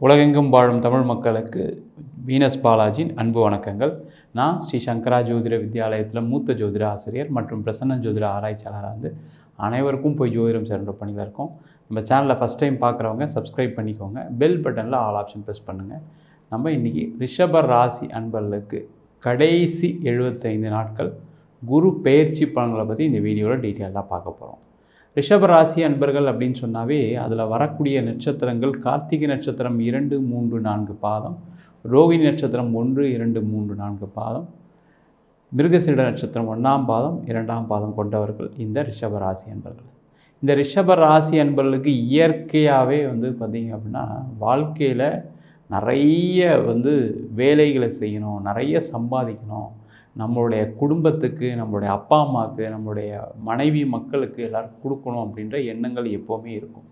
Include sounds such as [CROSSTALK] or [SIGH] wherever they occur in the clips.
உலகெங்கும் வாழும் தமிழ் மக்களுக்கு வீனஸ் பாலாஜியின் அன்பு வணக்கங்கள். நான் ஸ்ரீ சங்கரா ஜோதிட வித்யாலயத்தில் மூத்த ஜோதிட ஆசிரியர் மற்றும் பிரசன்ன ஜோதிட ஆராய்ச்சியாளராக இருந்து அனைவருக்கும் போய் ஜோதிடம் சேர்ந்த பணியில் இருக்கோம். நம்ம சேனலை ஃபஸ்ட் டைம் பார்க்குறவங்க சப்ஸ்கிரைப் பண்ணிக்கோங்க. பெல் பட்டனில் ஆல் ஆப்ஷன் ப்ரெஸ் பண்ணுங்கள் நம்ம இன்றைக்கி ரிஷப ராசி அன்பர்களுக்கு கடைசி எழுபத்தைந்து நாட்கள் குரு பெயர்ச்சி பலன்களை பற்றி இந்த வீடியோவில் டீட்டெயிலாக பார்க்க போகிறோம் ரிஷபராசி அன்பர்கள் அப்படின்னு சொன்னாவே அதில் வரக்கூடிய நட்சத்திரங்கள் கார்த்திகை நட்சத்திரம் இரண்டு மூன்று நான்கு பாதம் ரோகிணி நட்சத்திரம் ஒன்று இரண்டு மூன்று நான்கு பாதம் மிருகசீட நட்சத்திரம் ஒன்றாம் பாதம் இரண்டாம் பாதம் கொண்டவர்கள் இந்த ரிஷபராசி அன்பர்கள். இந்த ரிஷபராசி அன்பர்களுக்கு இயற்கையாகவே வந்து பார்த்திங்க அப்படின்னா வாழ்க்கையில் நிறைய வந்து வேலைகளை செய்யணும் நிறைய சம்பாதிக்கணும் நம்மளுடைய குடும்பத்துக்கு நம்மளுடைய அப்பா அம்மாவுக்கு நம்மளுடைய மனைவி மக்களுக்கு எல்லாருக்கும் கொடுக்கணும் அப்படின்ற எண்ணங்கள் எப்போவுமே இருக்கும்.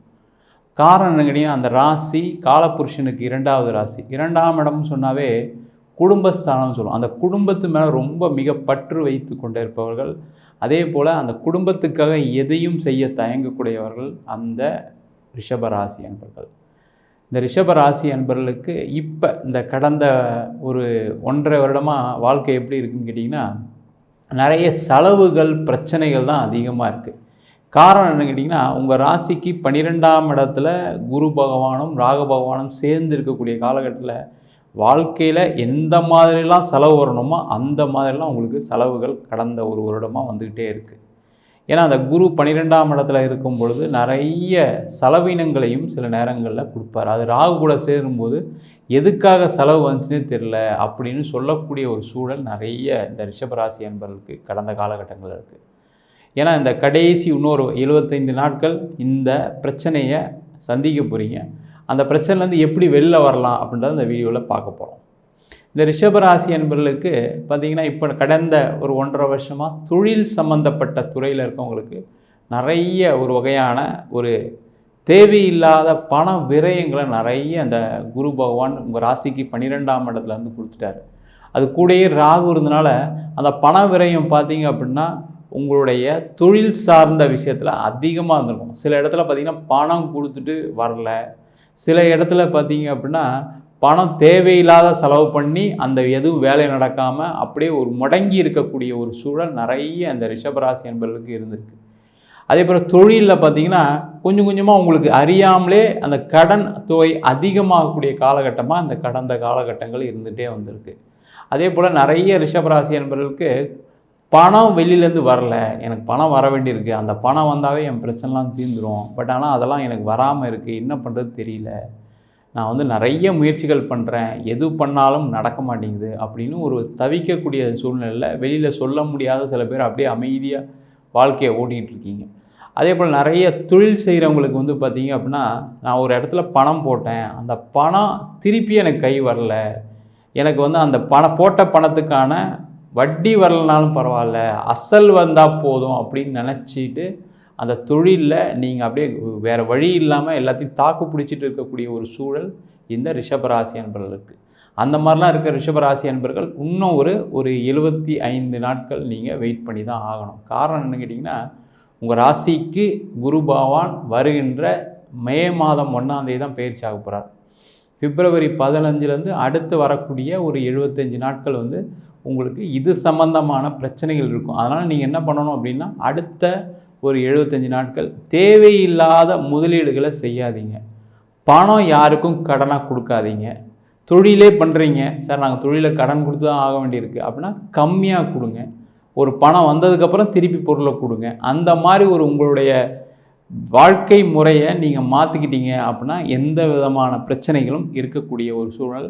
காரணம் அந்த ராசி காலபுருஷனுக்கு இரண்டாவது ராசி. இரண்டாம் இடம்னு சொன்னாவே குடும்பஸ்தானம்னு சொல்லுவோம். அந்த குடும்பத்து மேலே ரொம்ப மிக பற்று வைத்து கொண்டே இருப்பவர்கள் அதே போல் அந்த குடும்பத்துக்காக எதையும் செய்ய தயங்கக்கூடியவர்கள் அந்த ரிஷபராசி என்பர்கள் இந்த ரிஷபராசி அன்பர்களுக்கு இப்போ இந்த கடந்த ஒரு ஒன்றரை வருடமாக வாழ்க்கை எப்படி இருக்குன்னு கேட்டிங்கன்னா நிறைய செலவுகள் பிரச்சனைகள் தான் அதிகமாக இருக்குது காரணம் என்ன கேட்டிங்கன்னா உங்கள் ராசிக்கு பன்னிரெண்டாம் இடத்துல குரு பகவானும் ராக பகவானும் சேர்ந்து இருக்கக்கூடிய காலகட்டத்தில் வாழ்க்கையில் எந்த மாதிரிலாம் செலவு வரணுமோ அந்த மாதிரிலாம் உங்களுக்கு செலவுகள் கடந்த ஒரு வருடமாக வந்துக்கிட்டே இருக்குது ஏன்னா அந்த குரு பன்னிரெண்டாம் இடத்துல இருக்கும் பொழுது நிறைய செலவினங்களையும் சில நேரங்களில் கொடுப்பார். அது ராகு கூட சேரும்போது எதுக்காக செலவு வந்துச்சுன்னே தெரில அப்படின்னு சொல்லக்கூடிய ஒரு சூழல் நிறைய இந்த ரிஷபராசி அன்பர்களுக்கு கடந்த காலகட்டங்களில் இருக்குது ஏன்னா இந்த கடைசி இன்னொரு எழுபத்தைந்து நாட்கள் இந்த பிரச்சனையை சந்திக்க போகிறீங்க அந்த பிரச்சனைலேருந்து எப்படி வெளில வரலாம் அப்படின்றத இந்த வீடியோவில் பார்க்க போகிறோம் இந்த ரிஷபராசி என்பவர்களுக்கு பார்த்திங்கன்னா இப்போ கடந்த ஒரு ஒன்றரை வருஷமாக தொழில் சம்மந்தப்பட்ட துறையில் இருக்கவங்களுக்கு நிறைய ஒரு வகையான ஒரு தேவையில்லாத பண விரயங்களை நிறைய அந்த குரு பகவான் உங்கள் ராசிக்கு பன்னிரெண்டாம் இடத்துல இருந்து கொடுத்துட்டாரு. அது கூடயே ராகு இருந்தனால அந்த பண விரயம் பார்த்தீங்க அப்படின்னா உங்களுடைய தொழில் சார்ந்த விஷயத்தில் அதிகமாக இருந்திருக்கும். சில இடத்துல பார்த்திங்கன்னா பணம் கொடுத்துட்டு வரல. சில இடத்துல பார்த்தீங்க அப்படின்னா பணம் தேவையில்லாத செலவு பண்ணி அந்த எதுவும் வேலை நடக்காமல் அப்படியே ஒரு முடங்கி இருக்கக்கூடிய ஒரு சூழல் நிறைய அந்த ரிஷபராசி என்பவர்களுக்கு இருந்திருக்கு. அதே போல் தொழிலில் பார்த்தீங்கன்னா கொஞ்சம் கொஞ்சமாக உங்களுக்கு அறியாமலே அந்த கடன் தொகை அதிகமாகக்கூடிய காலகட்டமாக அந்த கடந்த காலகட்டங்கள் இருந்துகிட்டே வந்திருக்கு. அதே போல் நிறைய ரிஷபராசி என்பவர்களுக்கு பணம் வெளியிலேருந்து வரல. எனக்கு பணம் வர வேண்டியிருக்கு. அந்த பணம் வந்தாவே என் பிரச்சனைலாம் தீர்ந்துடும் பட் ஆனால் அதெல்லாம் எனக்கு வராமல் இருக்குது என்ன பண்ணுறது தெரியல. நான் வந்து நிறைய முயற்சிகள் பண்ணுறேன் எது பண்ணாலும் நடக்க மாட்டேங்குது அப்படின்னு ஒரு தவிக்கக்கூடிய சூழ்நிலையில் வெளியில் சொல்ல முடியாத சில பேர் அப்படியே அமைதியாக வாழ்க்கையை ஓட்டிகிட்டு இருக்கீங்க. அதே போல் நிறைய தொழில் செய்கிறவங்களுக்கு வந்து பார்த்திங்க அப்படின்னா நான் ஒரு இடத்துல பணம் போட்டேன். அந்த பணம் திருப்பி எனக்கு கை வரல. எனக்கு வந்து அந்த பணம் போட்ட பணத்துக்கான வட்டி வரலனாலும் பரவாயில்ல. அசல் வந்தால் போதும் அப்படின்னு நினச்சிட்டு அந்த தொழிலில் நீங்கள் அப்படியே வேறு வழி இல்லாமல் எல்லாத்தையும் தாக்கு பிடிச்சிட்டு இருக்கக்கூடிய ஒரு சூழல் இந்த ரிஷபராசி அன்பர்களுக்கு அந்த மாதிரிலாம் இருக்க ரிஷபராசி அன்பர்கள் இன்னும் ஒரு ஒரு எழுபத்தி ஐந்து நாட்கள் நீங்கள் வெயிட் பண்ணி தான் ஆகணும். காரணம் என்ன கேட்டிங்கன்னா உங்கள் ராசிக்கு குரு பகவான் வருகின்ற மே மாதம் ஒன்றாந்தேதி தான் பயிற்சி ஆக போகிறார் பிப்ரவரி பதினஞ்சுலேருந்து அடுத்து வரக்கூடிய ஒரு எழுபத்தஞ்சு நாட்கள் வந்து உங்களுக்கு இது சம்பந்தமான பிரச்சனைகள் இருக்கும். அதனால் நீங்கள் என்ன பண்ணணும் அப்படின்னா அடுத்த ஒரு எழுபத்தஞ்சி நாட்கள். தேவையில்லாத முதலீடுகளை செய்யாதீங்க. பணம் யாருக்கும் கடனாக கொடுக்காதீங்க. தொழிலே பண்ணுறீங்க சார் நாங்கள் தொழிலை கடன் கொடுத்து தான் ஆக வேண்டியிருக்கு. அப்படின்னா கம்மியாக கொடுங்க. ஒரு பணம் வந்ததுக்கப்புறம் திருப்பி பொருளை கொடுங்க. அந்த மாதிரி ஒரு உங்களுடைய வாழ்க்கை முறையை நீங்கள் மாற்றிக்கிட்டீங்க அப்படின்னா எந்த விதமான பிரச்சனைகளும் இருக்கக்கூடிய ஒரு சூழல்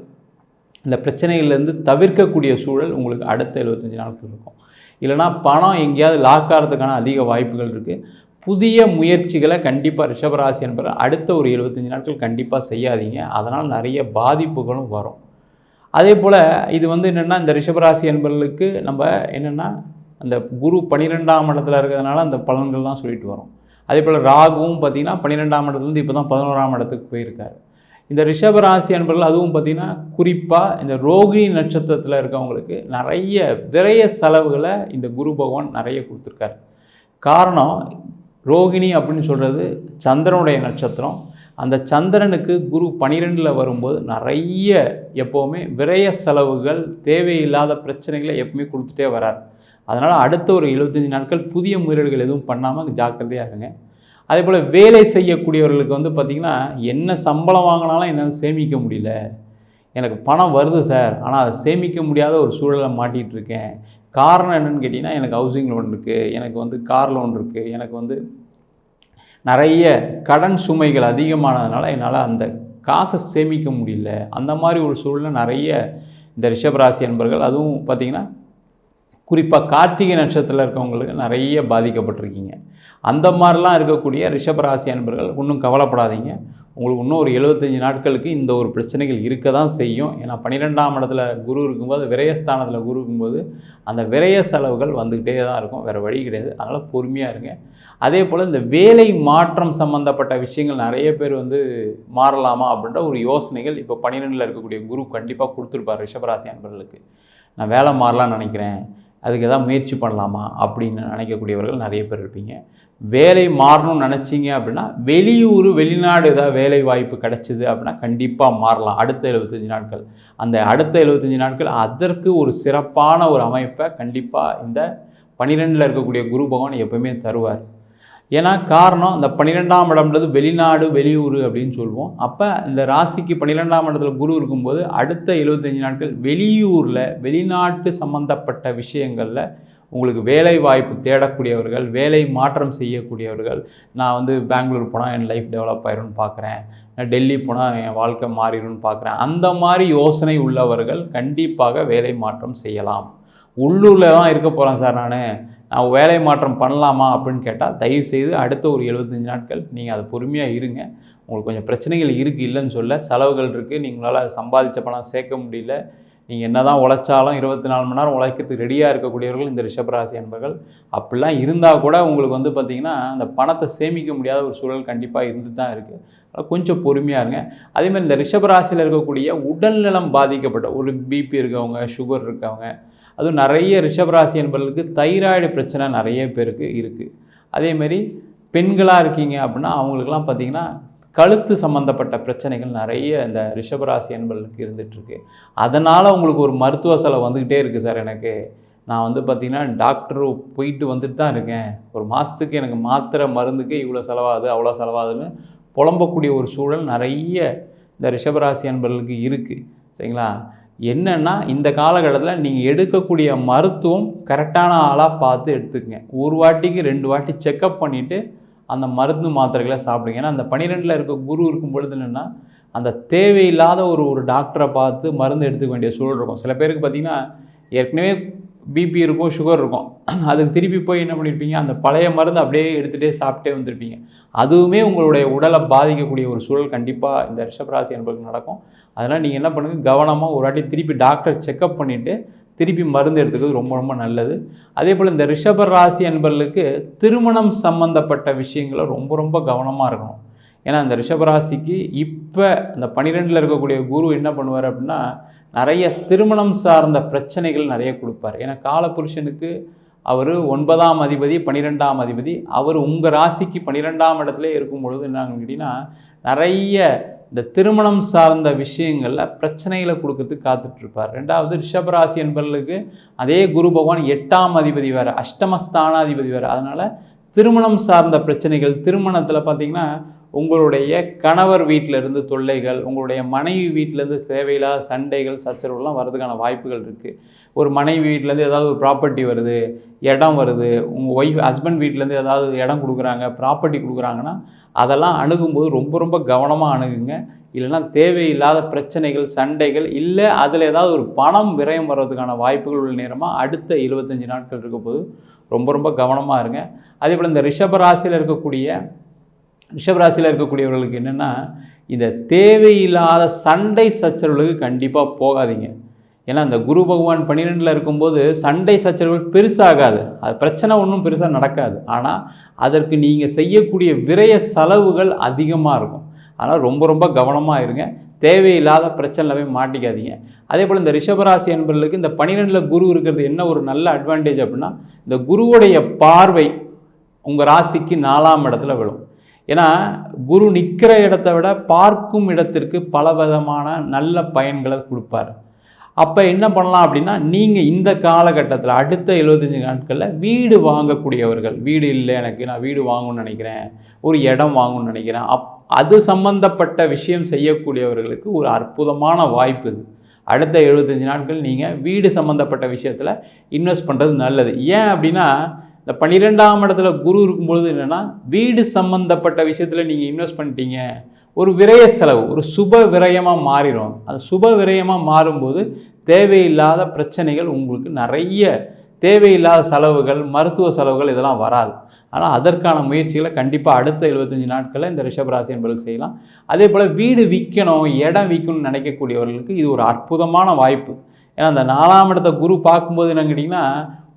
இந்த பிரச்சனைகள்லேருந்து தவிர்க்கக்கூடிய சூழல் உங்களுக்கு அடுத்த எழுபத்தஞ்சி நாட்கள் இருக்கும். இல்லைனா பணம் எங்கேயாவது லாக் ஆகிறதுக்கான அதிக வாய்ப்புகள் இருக்குது புதிய முயற்சிகளை கண்டிப்பாக ரிஷபராசி என்பது அடுத்த ஒரு எழுபத்தஞ்சி நாட்கள் கண்டிப்பாக செய்யாதீங்க. அதனால் நிறைய பாதிப்புகளும் வரும். அதே போல் இது வந்து என்னென்னா இந்த ரிஷபராசி என்பவர்களுக்கு நம்ம என்னென்னா அந்த குரு பன்னிரெண்டாம் இடத்துல இருக்கிறதுனால அந்த பலன்கள்லாம் சொல்லிட்டு வரோம். அதே போல் ராகுவும் பார்த்திங்கன்னா பன்னிரெண்டாம் இடத்துலேருந்து இப்போ தான் பதினோராம் இடத்துக்கு போயிருக்காரு. இந்த ரிஷபராசி அன்பர்கள் அதுவும் பார்த்திங்கன்னா குறிப்பாக இந்த ரோகிணி நட்சத்திரத்தில் இருக்கவங்களுக்கு நிறைய விரைய செலவுகளை இந்த குரு பகவான் நிறைய கொடுத்துருக்காரு. காரணம் ரோகிணி அப்படின்னு சொல்கிறது சந்திரனுடைய நட்சத்திரம். அந்த சந்திரனுக்கு குரு பனிரெண்டில் வரும்போது நிறைய எப்போவுமே விரய செலவுகள் தேவையில்லாத பிரச்சனைகளை எப்பவுமே கொடுத்துட்டே வரார். அதனால் அடுத்த ஒரு எழுபத்தஞ்சி நாட்கள் புதிய முதலீடுகள் எதுவும் பண்ணாமல் ஜாக்கிரதையாக இருங்க. அதே போல் வேலை செய்யக்கூடியவர்களுக்கு வந்து பார்த்திங்கன்னா என்ன சம்பளம் வாங்கினாலும் என்னால் சேமிக்க முடியல. எனக்கு பணம் வருது சார் ஆனால் அதை சேமிக்க முடியாத ஒரு சூழலை மாட்டிகிட்டு இருக்கேன். காரணம் என்னென்னு கேட்டிங்கன்னா எனக்கு ஹவுசிங் லோன் இருக்குது எனக்கு வந்து கார் லோன் இருக்குது எனக்கு வந்து நிறைய கடன் சுமைகள் அதிகமானதுனால என்னால் அந்த காசை சேமிக்க முடியல. அந்த மாதிரி ஒரு சூழலில் நிறைய இந்த ரிஷபராசி என்பர்கள் அதுவும் பார்த்திங்கன்னா குறிப்பாக கார்த்திகை நட்சத்திரத்தில் இருக்கவங்களுக்கு நிறைய பாதிக்கப்பட்டிருக்கீங்க. அந்த மாதிரிலாம் இருக்கக்கூடிய ரிஷபராசி அன்பர்கள் ஒன்றும் கவலைப்படாதீங்க. உங்களுக்கு இன்னும் ஒரு எழுபத்தஞ்சி நாட்களுக்கு இந்த ஒரு பிரச்சனைகள் இருக்க தான் செய்யும். ஏன்னா பன்னிரெண்டாம் இடத்துல குரு இருக்கும்போது விரயஸ்தானத்தில் குரு இருக்கும்போது அந்த விரய செலவுகள் வந்துக்கிட்டே தான் இருக்கும். வேறு வழி கிடையாது. அதனால் பொறுமையாக இருங்க. அதே போல் இந்த வேலை மாற்றம் சம்மந்தப்பட்ட விஷயங்கள் நிறைய பேர் வந்து மாறலாமா அப்படின்ற ஒரு யோசனைகள் இப்போ பன்னிரெண்டில் இருக்கக்கூடிய குரு கண்டிப்பாக கொடுத்துருப்பார் ரிஷபராசி அன்பர்களுக்கு. நான் வேலை மாறலாம்னு நினைக்கிறேன். அதுக்கு எதாவது முயற்சி பண்ணலாமா அப்படின்னு நினைக்கக்கூடியவர்கள் நிறைய பேர் இருப்பீங்க. வேலை மாறணும்னு நினச்சிங்க அப்படின்னா வெளியூர் வெளிநாடு ஏதாவது வேலை வாய்ப்பு கிடைச்சிது அப்படின்னா கண்டிப்பாக மாறலாம். அடுத்த எழுபத்தஞ்சி நாட்கள். அந்த அடுத்த எழுபத்தஞ்சி நாட்கள் அதற்கு ஒரு சிறப்பான ஒரு அமைப்பை கண்டிப்பாக இந்த பனிரெண்டில் இருக்கக்கூடிய குரு பகவான் எப்பவுமே தருவார். ஏன்னா காரணம் இந்த பன்னிரெண்டாம் இடம்ன்றது வெளிநாடு வெளியூர் அப்படின்னு சொல்லுவோம் அப்போ இந்த ராசிக்கு பன்னிரெண்டாம் இடத்துல குரு இருக்கும்போது அடுத்த எழுபத்தஞ்சு நாட்கள் வெளியூரில் வெளிநாட்டு சம்மந்தப்பட்ட விஷயங்களில் உங்களுக்கு வேலை வாய்ப்பு தேடக்கூடியவர்கள் வேலை மாற்றம் செய்யக்கூடியவர்கள் நான் வந்து பெங்களூர் போனால் என் லைஃப் டெவலப் ஆயிரும்னு பார்க்குறேன் நான் டெல்லி போனால் என் வாழ்க்கை மாறிடும்னு பார்க்குறேன் அந்த மாதிரி யோசனை உள்ளவர்கள் கண்டிப்பாக வேலை மாற்றம் செய்யலாம். உள்ளூரில் தான் இருக்க போகிறேன் சார் நான். நான் வேலை மாற்றம் பண்ணலாமா அப்படின்னு கேட்டால் தயவுசெய்து அடுத்த ஒரு எழுபத்தஞ்சு நாட்கள் நீங்கள் அது பொறுமையாக இருங்க. உங்களுக்கு கொஞ்சம் பிரச்சனைகள் இருக்குது இல்லைன்னு சொல்ல செலவுகள் இருக்குது நீங்களால் சம்பாதிச்ச பணம் சேர்க்க முடியல நீங்கள் என்ன தான் உழைச்சாலும் இருபத்தி நாலு மணி நேரம் உழைக்கிறதுக்கு ரெடியாக இருக்கக்கூடியவர்கள் இந்த ரிஷபராசி என்பர்கள். அப்படிலாம் இருந்தால் கூட உங்களுக்கு வந்து பார்த்திங்கன்னா அந்த பணத்தை சேமிக்க முடியாத ஒரு சூழல் கண்டிப்பாக இருந்து தான் இருக்குது கொஞ்சம் பொறுமையாக இருங்க. அதேமாதிரி இந்த ரிஷபராசியில் இருக்கக்கூடிய உடல்நலம் பாதிக்கப்பட்ட ஒரு பிபி இருக்கவங்க சுகர் இருக்கவங்க அதுவும் நிறைய ரிஷபராசி என்பவர்களுக்கு தைராய்டு பிரச்சனை நிறைய பேருக்கு இருக்குது அதேமாரி பெண்களாக இருக்கீங்க அப்படின்னா அவங்களுக்கெல்லாம் பார்த்திங்கன்னா கழுத்து சம்மந்தப்பட்ட பிரச்சனைகள் நிறைய இந்த ரிஷபராசி என்பவர்களுக்கு இருந்துகிட்ருக்கு அதனால் உங்களுக்கு ஒரு மருத்துவ செலவு வந்துக்கிட்டே இருக்குது சார் எனக்கு. நான் வந்து பார்த்திங்கன்னா டாக்டர் போயிட்டு வந்துட்டு தான் இருக்கேன். ஒரு மாதத்துக்கு எனக்கு மாத்திரை மருந்துக்கு இவ்வளோ செலவாகுது அவ்வளோ செலவாகுதுன்னு புலம்பக்கூடிய ஒரு சூழல் நிறைய இந்த ரிஷபராசி என்பவர்களுக்கு இருக்குது சரிங்களா? என்னென்னா இந்த காலகட்டத்தில் நீங்கள் எடுக்கக்கூடிய மருத்துவம் கரெக்டான ஆளாக பார்த்து எடுத்துக்கங்க. ஒரு வாட்டிக்கு ரெண்டு வாட்டி செக்கப் பண்ணிவிட்டு அந்த மருந்து மாத்திரைகளை சாப்பிடுங்க. ஏன்னா அந்த பன்னிரெண்டில் இருக்க குரு இருக்கும் பொழுது என்னென்னா அந்த தேவையில்லாத ஒரு ஒரு டாக்டரை பார்த்து மருந்து எடுத்துக்க வேண்டிய சூழல் இருக்கும். சில பேருக்கு பார்த்திங்கன்னா ஏற்கனவே பிபி இருக்கும் சுகர் இருக்கும். [CLEARS THROAT] அதுக்கு திருப்பி போய் என்ன பண்ணியிருப்பீங்க அந்த பழைய மருந்து அப்படியே எடுத்துகிட்டே சாப்பிட்டே வந்திருப்பீங்க. அதுவுமே உங்களுடைய உடலை பாதிக்கக்கூடிய ஒரு சூழல் கண்டிப்பாக இந்த ரிஷபராசி என்பதுக்கு நடக்கும். அதனால் நீங்கள் என்ன பண்ணுங்கள் கவனமாக ஒரு வாட்டி திருப்பி டாக்டர் செக்கப் பண்ணிவிட்டு திருப்பி மருந்து எடுத்துக்கிறது ரொம்ப ரொம்ப நல்லது. அதே போல் இந்த ரிஷப ராசி என்பர்களுக்கு திருமணம் சம்மந்தப்பட்ட விஷயங்களை ரொம்ப ரொம்ப கவனமாக இருக்கணும். ஏன்னா இந்த ரிஷபராசிக்கு இப்போ இந்த பனிரெண்டில் இருக்கக்கூடிய குரு என்ன பண்ணுவார் அப்படின்னா நிறைய திருமணம் சார்ந்த பிரச்சனைகள் நிறைய கொடுப்பார். ஏன்னா காலபுருஷனுக்கு அவர் ஒன்பதாம் அதிபதி பன்னிரெண்டாம் அதிபதி. அவர் உங்கள் ராசிக்கு பன்னிரெண்டாம் இடத்துல இருக்கும் பொழுது என்னன்னு கேட்டிங்கன்னா நிறைய இந்த திருமணம் சார்ந்த விஷயங்களில் பிரச்சனைகளை கொடுக்கறதுக்கு காத்துட்ருப்பார். ரெண்டாவது ரிஷபராசி என்பவர்களுக்கு அதே குரு பகவான் எட்டாம் அதிபதி வேறு அஷ்டமஸ்தானாதிபதி வேறு. அதனால் திருமணம் சார்ந்த பிரச்சனைகள் திருமணத்தில் பார்த்திங்கன்னா உங்களுடைய கணவர் வீட்டிலிருந்து தொல்லைகள் உங்களுடைய மனைவி வீட்டிலேருந்து சேவையில்லாத சண்டைகள் சச்சரவுலாம் வர்றதுக்கான வாய்ப்புகள் இருக்குது ஒரு மனைவி வீட்டிலேருந்து ஏதாவது ஒரு ப்ராப்பர்ட்டி வருது இடம் வருது உங்கள் ஒய்ஃப் ஹஸ்பண்ட் வீட்டிலேருந்து ஏதாவது இடம் கொடுக்குறாங்க ப்ராப்பர்ட்டி கொடுக்குறாங்கன்னா அதெல்லாம் அணுகும்போது ரொம்ப ரொம்ப கவனமாக அணுகுங்க. இல்லைன்னா தேவையில்லாத பிரச்சனைகள் சண்டைகள் இல்லை அதில் ஏதாவது ஒரு பணம் விரயம் வர்றதுக்கான வாய்ப்புகள் உள்ள நேரமாக அடுத்த இருபத்தஞ்சி நாட்கள் இருக்க போது ரொம்ப ரொம்ப கவனமாக இருங்க. அதே போல் இந்த ரிஷப ராசியில் இருக்கக்கூடிய ரிஷபராசியில் இருக்கக்கூடியவர்களுக்கு என்னென்னா இந்த தேவையில்லாத சண்டை சச்சரவுகளுக்கு கண்டிப்பாக போகாதீங்க. ஏன்னா அந்த குரு பகவான் பன்னிரெண்டில் இருக்கும்போது சண்டை சச்சரவுகள் பெருசாகாது. அது பிரச்சனை ஒன்றும் பெருசாக நடக்காது. ஆனால் அதற்கு நீங்கள் செய்யக்கூடிய விரைய செலவுகள் அதிகமாக இருக்கும். ஆனால் ரொம்ப ரொம்ப கவனமாக இருங்க. தேவையில்லாத பிரச்சனையில் போய் மாட்டிக்காதீங்க. அதே போல் இந்த ரிஷபராசி என்பர்களுக்கு இந்த பன்னிரெண்டில் குரு இருக்கிறது என்ன ஒரு நல்ல அட்வான்டேஜ் அப்படின்னா இந்த குருவுடைய பார்வை உங்கள் ராசிக்கு நாலாம் இடத்துல விழும். ஏன்னா குரு நிற்கிற இடத்த விட பார்க்கும் இடத்திற்கு பலவிதமான நல்ல பயன்களை கொடுப்பார். அப்போ என்ன பண்ணலாம் அப்படின்னா நீங்கள் இந்த காலகட்டத்தில் அடுத்த எழுபத்தஞ்சு நாட்களில் வீடு வாங்கக்கூடியவர்கள் வீடு இல்லை எனக்கு நான் வீடு வாங்கணும்னு நினைக்கிறேன் ஒரு இடம் வாங்கணும்னு நினைக்கிறேன் அப் அது சம்பந்தப்பட்ட விஷயம் செய்யக்கூடியவர்களுக்கு ஒரு அற்புதமான வாய்ப்பு இது. அடுத்த எழுபத்தஞ்சு நாட்கள் நீங்கள் வீடு சம்மந்தப்பட்ட விஷயத்தில் இன்வெஸ்ட் பண்ணுறது நல்லது. ஏன் அப்படின்னா இந்த பன்னிரெண்டாம் இடத்துல குரு இருக்கும்பொழுது என்னென்னா வீடு சம்மந்தப்பட்ட விஷயத்தில் நீங்கள் இன்வெஸ்ட் பண்ணிட்டீங்க. ஒரு விரய செலவு ஒரு சுப விரயமாக மாறிடும் அது சுப விரயமாக மாறும்போது தேவையில்லாத பிரச்சனைகள் உங்களுக்கு நிறைய தேவையில்லாத செலவுகள் மருத்துவ செலவுகள் இதெல்லாம் வராது. ஆனால் அதற்கான முயற்சிகளை கண்டிப்பாக அடுத்த எழுபத்தஞ்சு நாட்களில் இந்த ரிஷபராசி என்பது செய்யலாம். அதே போல் வீடு விற்கணும் இடம் விற்கணும்னு நினைக்கக்கூடியவர்களுக்கு இது ஒரு அற்புதமான வாய்ப்பு. ஏன்னா அந்த நாலாம் இடத்த குரு பார்க்கும்போது என்ன கேட்டிங்கன்னா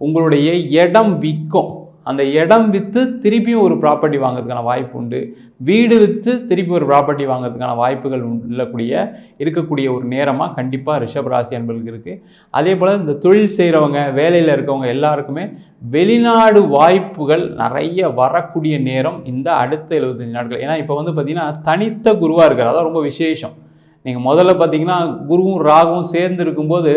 உங்களுடைய இடம் விற்கும். அந்த இடம் விற்று திருப்பியும் ஒரு ப்ராப்பர்ட்டி வாங்குறதுக்கான வாய்ப்பு உண்டு. வீடு விற்று திருப்பி ஒரு ப்ராப்பர்ட்டி வாங்குறதுக்கான வாய்ப்புகள் உள்ளக்கூடிய இருக்கக்கூடிய ஒரு நேரமாக கண்டிப்பாக ரிஷப் ராசி அன்பர்களுக்கு இருக்குது அதே போல் இந்த தொழில் செய்கிறவங்க வேலையில் இருக்கவங்க எல்லாருக்குமே வெளிநாடு வாய்ப்புகள் நிறைய வரக்கூடிய நேரம் இந்த அடுத்த எழுபத்தஞ்சு நாட்கள். ஏன்னா இப்போ வந்து பார்த்திங்கன்னா தனித்த குருவாக இருக்கார். அதான் ரொம்ப விசேஷம். நீங்கள் முதல்ல பார்த்தீங்கன்னா குருவும் ராகுவும் சேர்ந்து இருக்கும்போது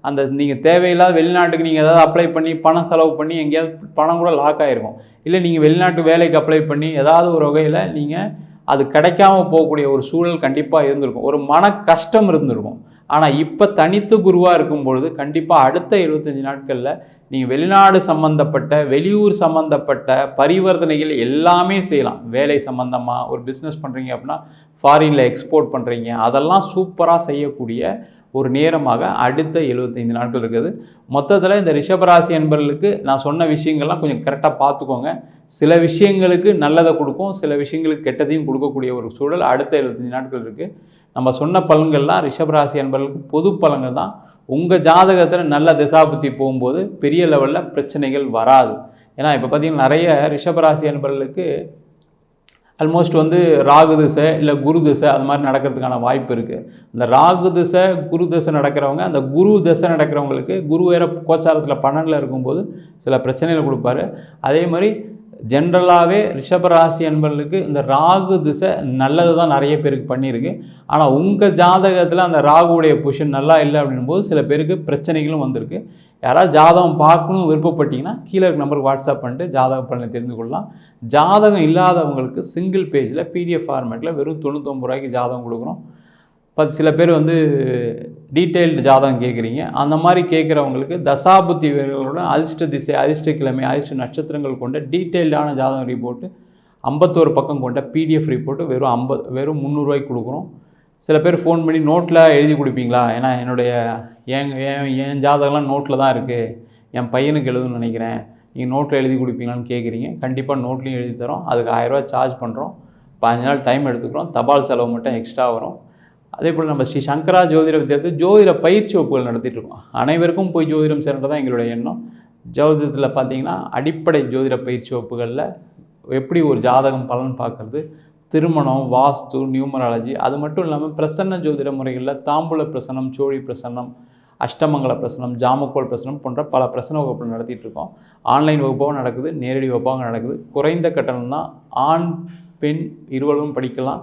அந்த நீங்கள் தேவையில்லாத வெளிநாட்டுக்கு நீங்கள் ஏதாவது அப்ளை பண்ணி பணம் செலவு பண்ணி எங்கேயாவது பணம் கூட லாக் ஆகிருக்கும் இல்லை நீங்கள் வெளிநாட்டு வேலைக்கு அப்ளை பண்ணி ஏதாவது ஒரு வகையில் நீங்கள் அது கிடைக்காம போகக்கூடிய ஒரு சூழல் கண்டிப்பாக இருந்திருக்கும். ஒரு மன கஷ்டம் இருந்திருக்கும். ஆனால் இப்போ தனித்து குருவாக இருக்கும் பொழுது கண்டிப்பாக அடுத்த எழுபத்தஞ்சி நாட்களில் நீங்கள் வெளிநாடு சம்மந்தப்பட்ட வெளியூர் சம்மந்தப்பட்ட பரிவர்த்தனைகள் எல்லாமே செய்யலாம். வேலை சம்மந்தமாக ஒரு பிஸ்னஸ் பண்ணுறீங்க அப்படின்னா ஃபாரினில் எக்ஸ்போர்ட் பண்ணுறீங்க அதெல்லாம் சூப்பராக செய்யக்கூடிய ஒரு நேரமாக அடுத்த எழுபத்தைந்து நாட்கள் இருக்குது. மொத்தத்தில் இந்த ரிஷபராசி என்பர்களுக்கு நான் சொன்ன விஷயங்கள்லாம் கொஞ்சம் கரெக்டாக பார்த்துக்கோங்க. சில விஷயங்களுக்கு நல்லதை கொடுக்கும் சில விஷயங்களுக்கு கெட்டதையும் கொடுக்கக்கூடிய ஒரு சூழல் அடுத்த எழுபத்தஞ்சு நாட்கள் இருக்குது நம்ம சொன்ன பலன்கள்லாம் ரிஷபராசி என்பர்களுக்கு பொது பலன்கள் தான். உங்கள் ஜாதகத்தில் நல்ல திசாபுத்தி போகும்போது பெரிய லெவலில் பிரச்சனைகள் வராது. ஏன்னா இப்போ பார்த்திங்கன்னா நிறைய ரிஷபராசி என்பர்களுக்கு ஆல்மோஸ்ட் வந்து ராகு திசை இல்லை குரு திசை அது மாதிரி நடக்கிறதுக்கான வாய்ப்பு இருக்குது அந்த ராகு திசை குரு திசை நடக்கிறவங்க அந்த குரு திசை நடக்கிறவங்களுக்கு குரு வேற கோச்சாரத்தில் பன்னெண்டில் இருக்கும்போது சில பிரச்சனைகளை கொடுப்பாரு. அதே மாதிரி ஜென்ரலாகவே ரிஷபராசி அன்பர்களுக்கு இந்த ராகு திசை நல்லது தான் நிறைய பேருக்கு பண்ணியிருக்கு. ஆனால் உங்கள் ஜாதகத்தில் அந்த ராகுடைய பொசிஷன் நல்லா இல்லை அப்படின்போது சில பேருக்கு பிரச்சனைகளும் வந்திருக்கு. யாராவது ஜாதகம் பார்க்கணும் விருப்பப்பட்டிங்கன்னா கீழே இருக்க நம்பருக்கு வாட்ஸ்அப் பண்ணிட்டு ஜாதக பலனை தெரிந்து கொள்ளலாம். ஜாதகம் இல்லாதவங்களுக்கு சிங்கிள் பேஜில் பிடிஎஃப் ஃபார்மேட்டில் வெறும் தொண்ணூத்தொம்பது ரூபாய்க்கு ஜாதகம் கொடுக்குறோம். பத்து சில பேர் வந்து டீட்டெயில்டு ஜாதகம் கேட்குறீங்க. அந்த மாதிரி கேட்குறவங்களுக்கு தசாபுத்தி வீரர்களோட அதிர்ஷ்ட திசை அதிர்ஷ்ட கிழமை அதிர்ஷ்ட நட்சத்திரங்கள் கொண்ட டீட்டெயில்டான ஜாதகம் ரிப்போர்ட்டு ஐம்பத்தோரு பக்கம் கொண்ட பிடிஎஃப் ரிப்போர்ட்டு வெறும் ஐம்பது வெறும் முந்நூறுரூவாய்க்கு கொடுக்குறோம். சில பேர் ஃபோன் பண்ணி நோட்டில் எழுதி கொடுப்பீங்களா? ஏன்னா என்னுடைய என் என் என் ஜாதகம்லாம் நோட்டில் தான் இருக்குது என் பையனுக்கு எழுதுன்னு நினைக்கிறேன். நீங்கள் நோட்டில் எழுதி கொடுப்பீங்களான்னு கேட்குறீங்க. கண்டிப்பாக நோட்லேயும் எழுதி தரோம். அதுக்கு ஆயிரரூவா சார்ஜ் பண்ணுறோம் பதினஞ்சு நாள் டைம் எடுத்துக்கிறோம். தபால் செலவு மட்டும் எக்ஸ்ட்ரா வரும். அதே போல் நம்ம ஸ்ரீ சங்கரா ஜோதிட வித்தியாசத்தில் ஜோதிட பயிற்சி வகுப்புகள் நடத்திட்டு இருக்கோம் அனைவருக்கும் போய் ஜோதிடம் சேர்ந்தது தான் எங்களுடைய எண்ணம். ஜோதிடத்தில் பார்த்தீங்கன்னா அடிப்படை ஜோதிட பயிற்சி வகுப்புகளில் எப்படி ஒரு ஜாதகம் பலன் பார்க்குறது திருமணம் வாஸ்து நியூமராலஜி அது மட்டும் இல்லாமல் பிரசன்ன ஜோதிட முறைகளில் தாம்பூல பிரசனம் சோழி பிரசன்னம் அஷ்டமங்கல பிரசனம் ஜாமக்கோல் பிரசனம் போன்ற பல பிரசன வகுப்புகள் நடத்திட்டு இருக்கோம் ஆன்லைன் வகுப்பாகவும் நடக்குது நேரடி வகுப்பாகவும் நடக்குது. குறைந்த கட்டணம் தான் ஆண் பெண் இருவரும் படிக்கலாம்.